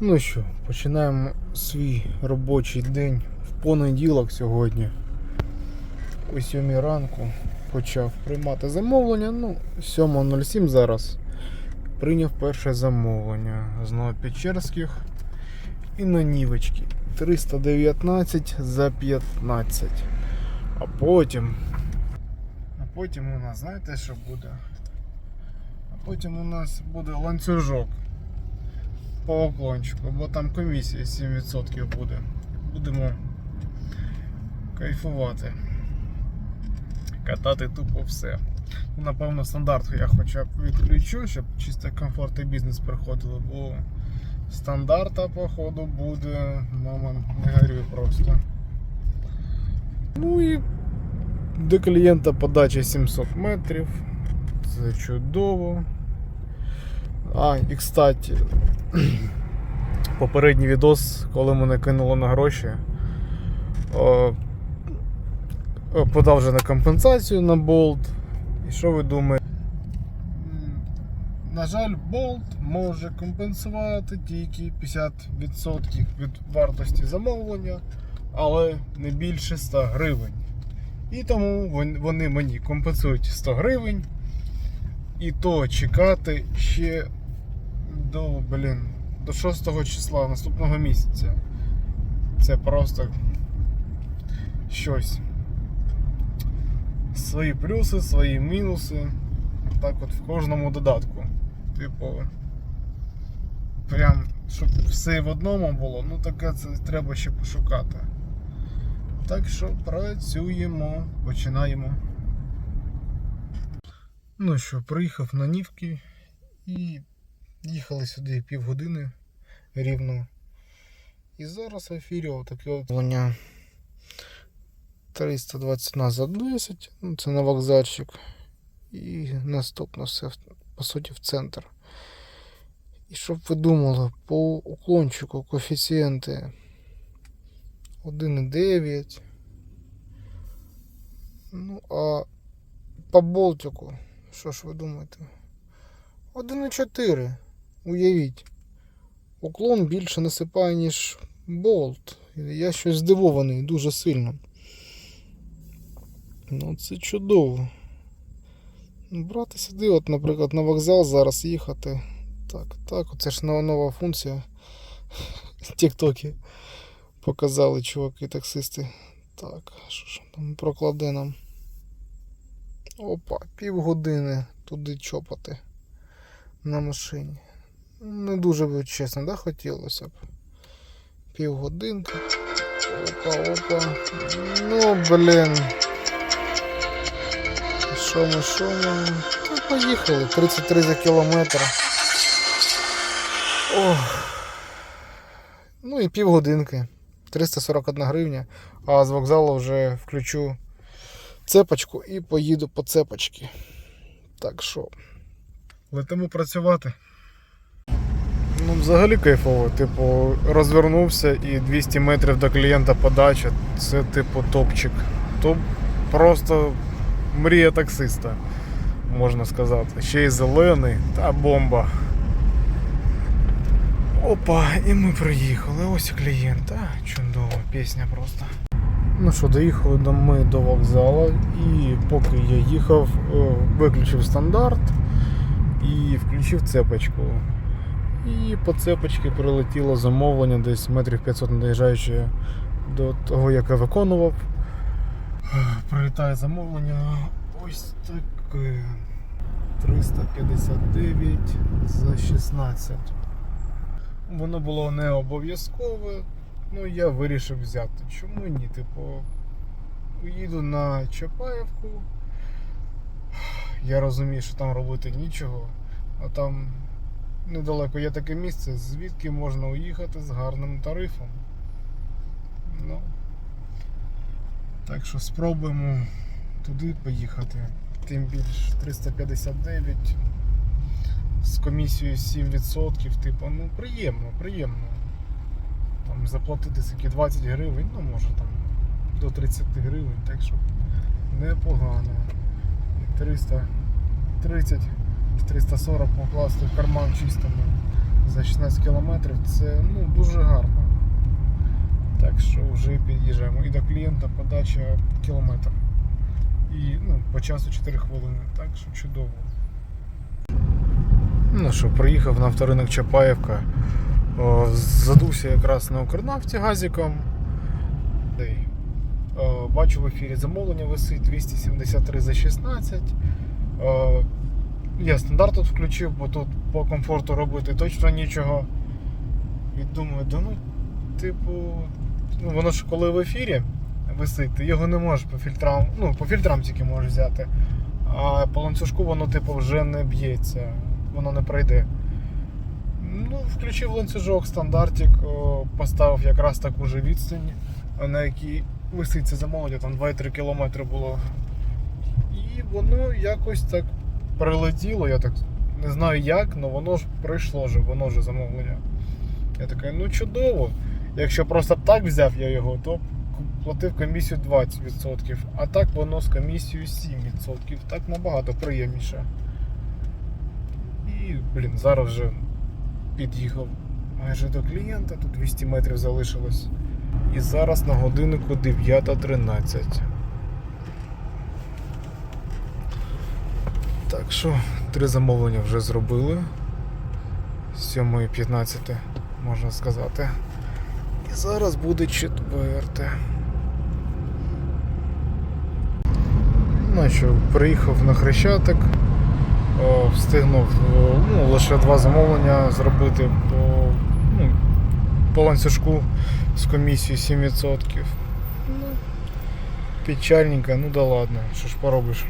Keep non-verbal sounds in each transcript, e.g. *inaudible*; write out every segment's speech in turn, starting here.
Ну що, починаємо свій робочий день в понеділок сьогодні. О 7 ранку почав приймати замовлення. Ну, 7.07 зараз. Прийняв перше замовлення з Новопечерських і на Нівочки. 319 за 15. А потім. А потім у нас, знаєте, що буде? А потім у нас буде ланцюжок по уклончику, бо там комісія 7% буде. Будемо кайфувати. Катати тупо все. Ну, Напевно, стандарт я хоча б відключу, щоб чисто комфорт і бізнес приходило, бо стандарта, походу, буде, мама, не горюй просто. Ну і до клієнта подача 700 метрів. Це чудово. А, і кстати, *clears throat* попередній відос, коли мене кинуло на гроші, подав вже на компенсацію на болт. І що ви думаєте? На жаль, болт може компенсувати тільки 50% від вартості замовлення, але не більше 100 гривень. І тому вони мені компенсують 100 гривень. І то чекати ще до, блін, до 6 числа наступного місяця. Це просто щось. Свої плюси, свої мінуси. Так от в кожному додатку. Типу. Прям, щоб все в одному було, ну таке це треба ще пошукати. Так що працюємо, починаємо. Ну що, приїхав на Нівки і їхали сюди півгодини рівно. І зараз в ефірі отаке от Воня 321 за 10, ну це на вокзальчик. І наступно все по суті в центр. І щоб ви думали, по уклончику коефіцієнти 1,9. Ну, а по болтику, що ж ви думаєте? 1,4. Уявіть. Уклон більше насипає, ніж болт. Я щось здивований дуже сильно. Ну, це чудово. Ну, Брати сюди, от, наприклад, на вокзал зараз їхати. Так, так, оце ж нова функція. *laughs* Тіктоки показали чуваки таксисти. Так, що ж там прокладе нам. Опа, півгодини туди чопати на машині. Не дуже би чесно, да, хотілося б. Півгодинки. Опа, опа. Ну, блін. Що ми, що ми? Та поїхали. 33 за кілометр. Ох. Ну і півгодинки. 341 гривня. А з вокзалу вже включу цепочку і поїду по цепочці. Так що. Летимо працювати. Ну, взагалі кайфово. Типу, розвернувся і 200 метрів до клієнта подача. Це типу топчик. То просто мрія таксиста, можна сказати. Ще й зелений та бомба. Опа, і ми приїхали. Ось клієнт. А, чудова пісня просто. Ну що, доїхали до ми до вокзалу, і поки я їхав, е, виключив стандарт і включив цепочку. І по цепочці прилетіло замовлення десь метрів 500 не доїжджаючи до того, як я виконував. Прилітає замовлення ось таке. 359 за 16. Воно було не обов'язкове, ну я вирішив взяти. Чому ні? Типу, поїду на Чапаєвку. Я розумію, що там робити нічого, а там недалеко є таке місце, звідки можна уїхати з гарним тарифом. Ну, так що спробуємо туди поїхати. Тим більш 359 з комісією 7%, типу, ну приємно, приємно. Там заплатити такі 20 гривень, ну може там до 30 гривень, так що непогано. І 330 340 покласти в карман чистому за 16 кілометрів це ну, дуже гарно. Так що вже під'їжджаємо. І до клієнта подача кілометр. І ну, по часу 4 хвилини. Так що чудово. Ну що, приїхав на авторинок Чапаєвка. О, задувся якраз на Укрнафті газиком. Бачу в ефірі замовлення висить 273 за 16. О, Я стандарт тут включив, бо тут по комфорту робити точно нічого. І думаю, да ну, типу, ну воно ж коли в ефірі висить, ти його не можеш по фільтрам, ну, по фільтрам тільки можеш взяти. А по ланцюжку воно типу вже не б'ється, воно не пройде. Ну, включив ланцюжок, стандартик, поставив якраз таку же відстань, на якій висить це замовлення, там 2-3 кілометри було. І воно якось так прилетіло, я так не знаю як, але воно ж прийшло же, воно ж замовлення. Я такий, ну чудово. Якщо просто так взяв я його, то платив комісію 20%, а так воно з комісією 7%. Так набагато приємніше. І, блін, зараз вже під'їхав майже до клієнта, тут 200 метрів залишилось. І зараз на годиннику 9.13. Так що, три замовлення вже зробили. З 7.15, можна сказати. І зараз буде четверте. Ну що, приїхав на Хрещатик, встигнув ну, лише два замовлення зробити по, ну, по ланцюжку з комісією 7%. Ну, печальненько, ну да ладно, що ж поробиш.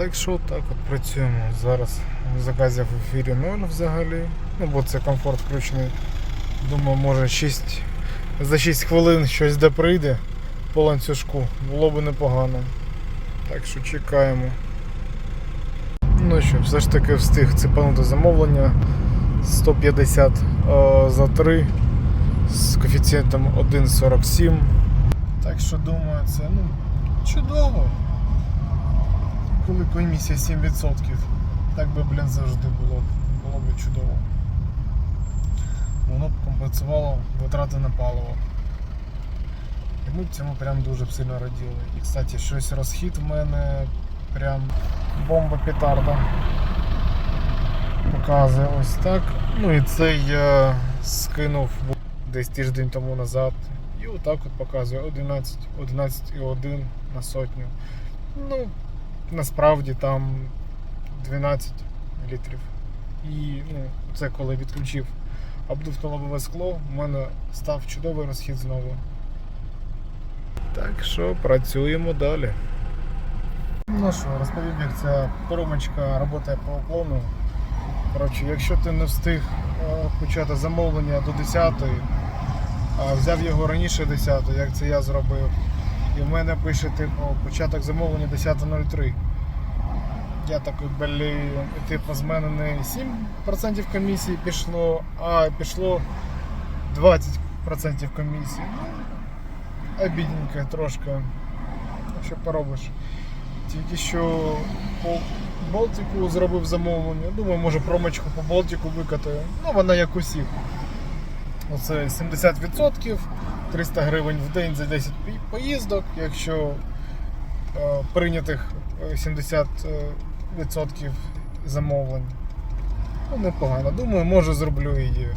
Так що так от працюємо. Зараз заказів в ефірі 0 взагалі. Ну бо це комфорт включений. Думаю, може 6, за 6 хвилин щось де прийде по ланцюжку. Було б непогано. Так що чекаємо. Ну що, все ж таки встиг цепанути замовлення 150 е, за 3 з коефіцієнтом 1,47. Так що думаю, це ну, чудово коли комісія 7%. Так би, блін, завжди було. Було б чудово. Воно б компенсувало витрати на паливо. І ми цьому прям дуже б сильно раділи. І, кстати, щось розхід в мене прям бомба петарда. Показує ось так. Ну і це я скинув десь тиждень тому назад. І отак от показує 11, 11,1 на сотню. Ну, насправді там 12 літрів. І ну, це коли відключив обдувто лобове скло, у мене став чудовий розхід знову. Так що працюємо далі. Ну що, розповім, як ця коромочка працює по уклону. Коротше, якщо ти не встиг е, почати замовлення до 10 а взяв його раніше 10 як це я зробив. І в мене пише типу початок замовлення 10.03. Я такий, блін, і, типу з мене не 7% комісії пішло, а пішло 20% комісії. Ну, обідненько трошки. Що поробиш. Тільки що по Балтику зробив замовлення. Думаю, може промочку по Балтику викатаю. Ну, вона як усіх. Оце 70%, 300 гривень в день за 10 поїздок, якщо е, прийнятих е, 70% замовлень. Ну, непогано. Думаю, може зроблю її.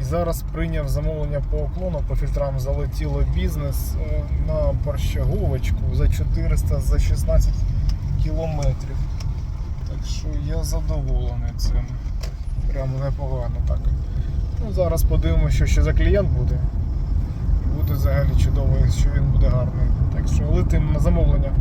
І зараз прийняв замовлення по уклону, по фільтрам залетіло бізнес е, на борщаговочку за 400 за 16 кілометрів. Так що я задоволений цим. Прямо непогано так. Ну, зараз подивимося, що ще за клієнт буде. Буде взагалі чудово, якщо він буде гарний. Так що летимо на замовлення.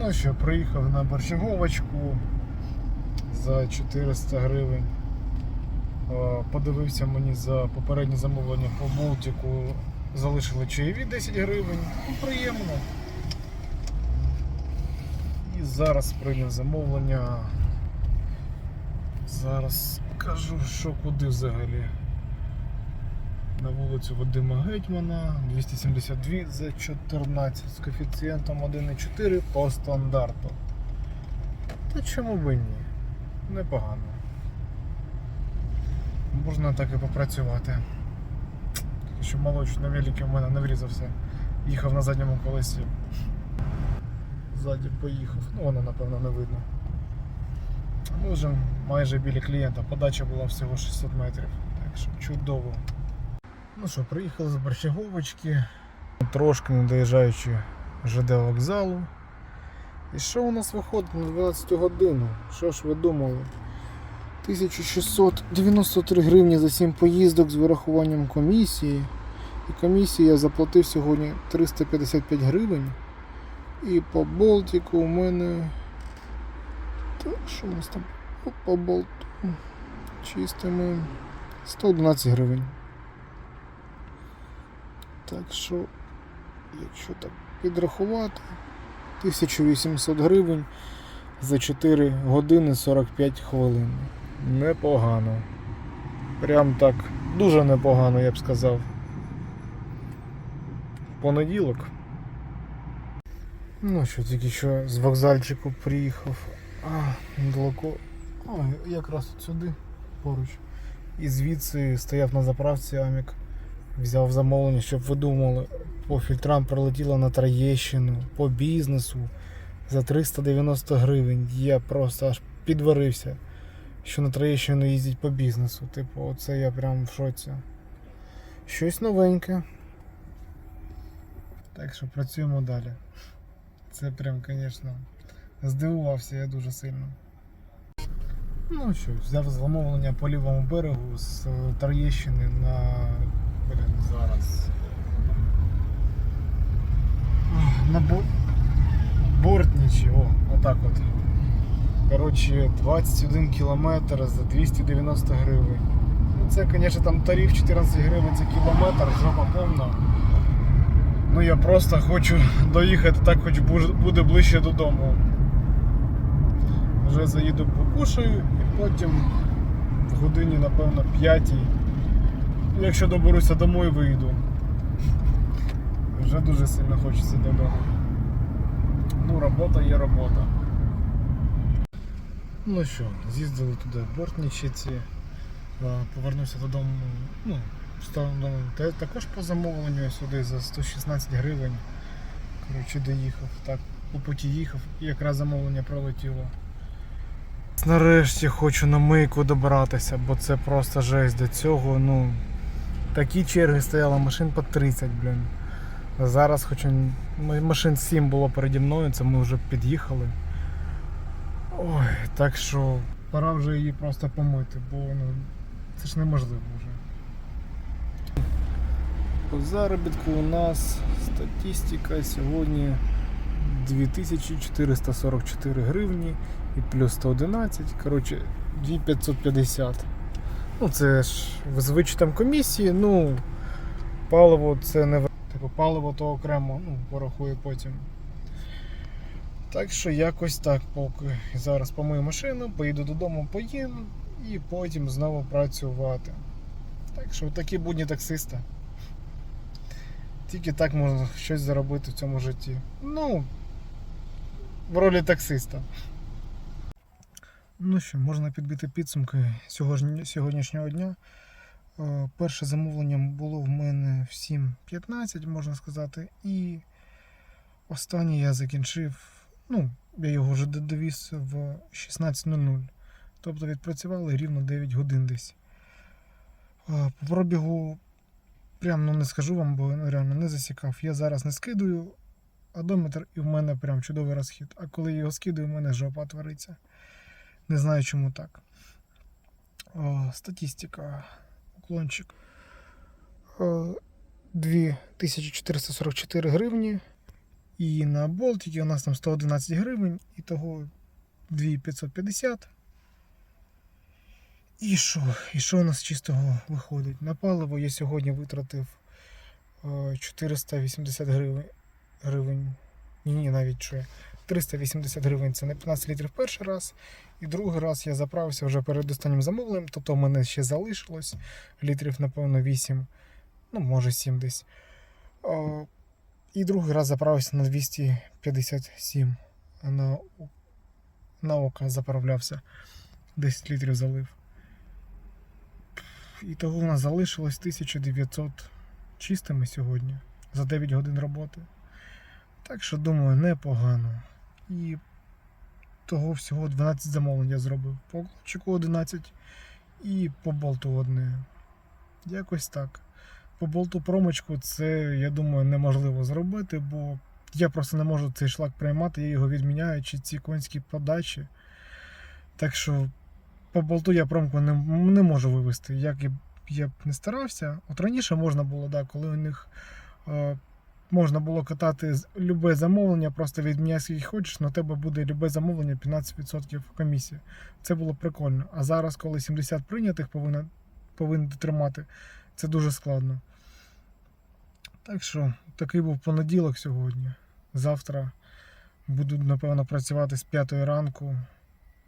Ну що, приїхав на борщаговочку за 400 гривень. Е, Подивився мені за попереднє замовлення по Болтику. Залишили чаєві 10 гривень. Ну, приємно. І зараз прийняв замовлення Зараз кажу, що куди взагалі. На вулицю Вадима Гетьмана 272 за 14 з коефіцієнтом 1,4 по стандарту. Та чому би ні? Непогано. Можна так і попрацювати. Що молодь на великі в мене не врізався. Їхав на задньому колесі. Ззаді поїхав. Ну воно напевно не видно. Ми вже майже біля клієнта. Подача була всього 600 метрів. Так що чудово. Ну що, приїхали з Борщаговочки, трошки не доїжджаючи ЖД вокзалу. І що у нас виходить на 12 годину? Що ж ви думали? 1693 гривні за 7 поїздок з вирахуванням комісії. І комісії я заплатив сьогодні 355 гривень. І по Болтику у мене. Та що у нас там? О, По болту. Чистими 111 гривень. Так що, якщо так підрахувати, 1800 гривень за 4 години 45 хвилин. Непогано. Прям так, дуже непогано, я б сказав. Понеділок. Ну що, тільки що з вокзальчику приїхав. А, недалеко. А, якраз от сюди, поруч. І звідси стояв на заправці Амік. Взяв замовлення, щоб ви думали, по фільтрам прилетіло на Троєщину, по бізнесу за 390 гривень. Я просто аж підварився, що на Троєщину їздять по бізнесу. Типу, оце я прям в шоці. Щось новеньке. Так що працюємо далі. Це прям, звісно, здивувався я дуже сильно. Ну що, взяв замовлення по лівому берегу з е, Троєщини на. Блін, зараз. На бо... Бортничі, о, отак от. Коротше, 21 кілометр за 290 гривень. Ну це, звісно, там тариф 14 гривень за кілометр, жопа повна. Ну я просто хочу *laughs* доїхати так, хоч буде ближче додому. Вже заїду покушаю і потім в годині, напевно, п'ятій. Якщо доберуся домой, вийду. Вже дуже сильно хочеться додому. Ну, робота є робота. Ну що, з'їздили туди в Бортничиці, е, повернувся додому, ну, також по замовленню сюди за 116 гривень. Коротше, доїхав. Так, по путі їхав і якраз замовлення пролетіло. Нарешті хочу на мийку добратися, бо це просто жесть до цього. Ну, такі черги стояли, машин по 30, блін. Зараз хоча м- машин 7 було переді мною, це ми вже під'їхали. Ой, так що пора вже її просто помити, бо ну, це ж неможливо вже. По заробітку у нас статистика сьогодні 2444 гривні і плюс 111, коротше 2550. Ну це ж з вичетом комісії, ну паливо це не типу паливо то окремо, ну порахую потім. Так що якось так поки. Зараз помию машину, поїду додому, поїм і потім знову працювати. Так що такі будні таксиста. Тільки так можна щось заробити в цьому житті. Ну, в ролі таксиста. Ну що, можна підбити підсумки сьогодні- сьогоднішнього дня. Е, Перше замовлення було в мене в 7.15, можна сказати, і останнє я закінчив. Ну, я його вже довіз в 16.00. Тобто відпрацювали рівно 9 годин десь. По пробігу, прям ну не скажу вам, бо ну, реально не засікав. Я зараз не скидую одометр і в мене прям чудовий розхід. А коли я його скидаю, в мене жопа твориться. Не знаю чому так. О, статистика. Уклончик. 2444 гривні. І на Болтики у нас там 111 гривень, і того 2550. І що? І що у нас чистого виходить? На паливо я сьогодні витратив е, 480 гривень. гривень. Ні, ні, навіть ще. 380 гривень це на 15 літрів перший раз. І другий раз я заправився вже перед останнім замовленням, тобто в мене ще залишилось літрів, напевно, 8, ну, може 7 десь. І другий раз заправився на 257. На, на око заправлявся. 10 літрів залив. І того у нас залишилось 1900 чистими сьогодні за 9 годин роботи. Так що, думаю, непогано. І того всього 12 замовлень я зробив. По клопчику 11 і по болту одне. Якось так. По болту промочку це, я думаю, неможливо зробити, бо я просто не можу цей шлак приймати, я його відміняю, чи ці конські подачі. Так що по болту я промку не, не можу вивести. Як і я б не старався. От раніше можна було, да, коли у них е, можна було катати любе замовлення, просто відміняй скільки хочеш, на тебе буде любе замовлення 15% комісія. Це було прикольно. А зараз, коли 70 прийнятих повинен, повинен дотримати, це дуже складно. Так що, такий був понеділок сьогодні. Завтра буду, напевно, працювати з 5 ранку,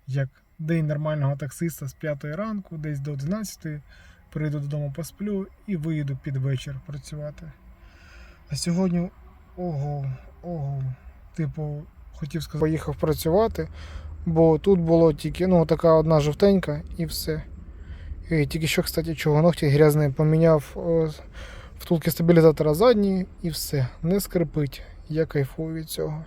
як день нормального таксиста з 5 ранку, десь до 11 прийду додому, посплю і виїду під вечір працювати. А сьогодні, ого, ого, типу, хотів сказати, поїхав працювати, бо тут було тільки ну, така одна жовтенька і все. І тільки що, кстати, чого ногті грязний поміняв втулки стабілізатора задні і все. Не скрипить. Я кайфую від цього.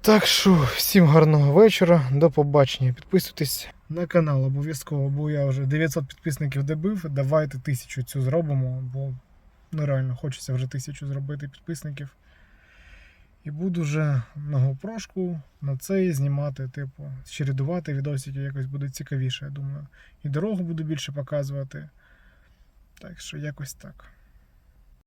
Так що, всім гарного вечора, до побачення. Підписуйтесь на канал обов'язково, бо я вже 900 підписників добив. Давайте тисячу цю зробимо, бо ну реально хочеться вже тисячу зробити підписників. І буду вже на гопрошку на цей знімати, типу, чередувати відосики якось буде цікавіше, я думаю. І дорогу буду більше показувати. Так що якось так.